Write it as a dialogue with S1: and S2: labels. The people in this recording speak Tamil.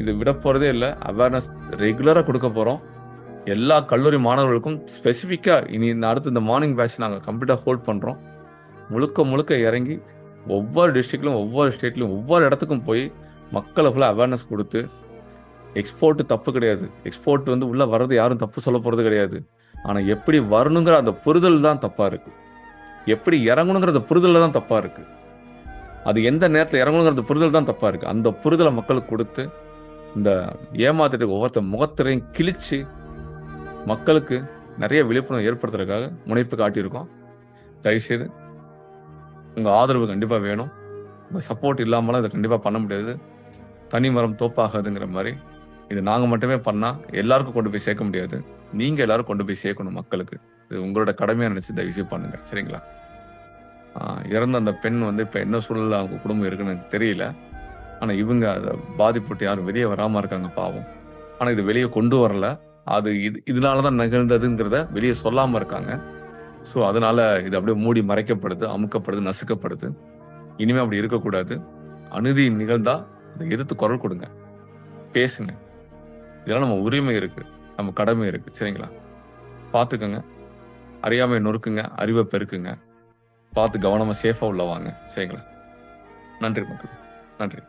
S1: இது விட போகிறதே இல்லை. அவேர்னஸ் ரெகுலராக கொடுக்க போகிறோம் எல்லா கல்லூரி மாணவர்களுக்கும் ஸ்பெசிஃபிக்காக இனி இந்த அடுத்து இந்த மார்னிங் பேட்ச் நாங்கள் கம்ப்ளீட்டாக ஹோல்ட் பண்ணுறோம் முழுக்க முழுக்க இறங்கி ஒவ்வொரு டிஸ்ட்ரிக்ட்லையும் ஒவ்வொரு ஸ்டேட்லையும் ஒவ்வொரு இடத்துக்கும் போய் மக்களை ஃபுல்லாக அவேர்னஸ் கொடுத்து எக்ஸ்போர்ட் தப்பு கிடையாது. எக்ஸ்போர்ட் வந்து உள்ளே வர்றது யாரும் தப்பு சொல்ல போகிறது கிடையாது. ஆனால் எப்படி வரணுங்கிற அந்த புரிதல் தான் தப்பாக இருக்குது எப்படி இறங்கணுங்கிற அந்த புரிதலில் தான் தப்பாக இருக்குது அது எந்த நேரத்தில் இறங்கணுங்கிற புரிதல் தான் தப்பாக இருக்குது அந்த புரிதலை மக்களுக்கு கொடுத்து இந்த ஏமாத்திட்டு ஒவ்வொருத்த முகத்திரையும் கிழிச்சு மக்களுக்கு நிறைய விழிப்புணர்வு ஏற்படுத்துறதுக்காக முனைப்பு காட்டியிருக்கோம். தயவுசெய்து உங்கள் ஆதரவு கண்டிப்பாக வேணும். உங்கள் சப்போர்ட் இல்லாமலாம் இதை கண்டிப்பாக பண்ண முடியாது. தனி மரம் தோப்பாகாதுங்கிற மாதிரி இது நாங்கள் மட்டுமே பண்ணால் எல்லாருக்கும் கொண்டு போய் சேர்க்க முடியாது. நீங்கள் எல்லாரும் கொண்டு போய் சேர்க்கணும் மக்களுக்கு. இது உங்களோட கடமையாக நினச்சி தயவுசெய்து பண்ணுங்க. சரிங்களா? இறந்த அந்த பெண் வந்து இப்போ என்ன சூழலில் அவங்க குடும்பம் இருக்குன்னு தெரியல. ஆனால் இவங்க அதை பாதிப்புட்டு யாரும் வெளியே வராமல் இருக்காங்க பாவம். ஆனால் இது வெளியே கொண்டு வரல. அது இது இதனால தான் நிகழ்ந்ததுங்கிறத வெளியே சொல்லாமல் இருக்காங்க. ஸோ அதனால இது அப்படியே மூடி மறைக்கப்படுது அமுக்கப்படுது நசுக்கப்படுது. இனிமே அப்படி இருக்கக்கூடாது. அநீதி நிகழ்ந்தா அதை எதிர்த்து குரல் கொடுங்க. பேசுங்க. இதெல்லாம் நம்ம உரிமை இருக்கு. நம்ம கடமை இருக்கு. சரிங்களா? பார்த்துக்கோங்க அறியாமை நொறுக்குங்க அறிவை பெருக்குங்க. பார்த்து கவனமா சேஃபா உள்ள வாங்க. சரிங்களா? நன்றி மக்கள். நன்றி.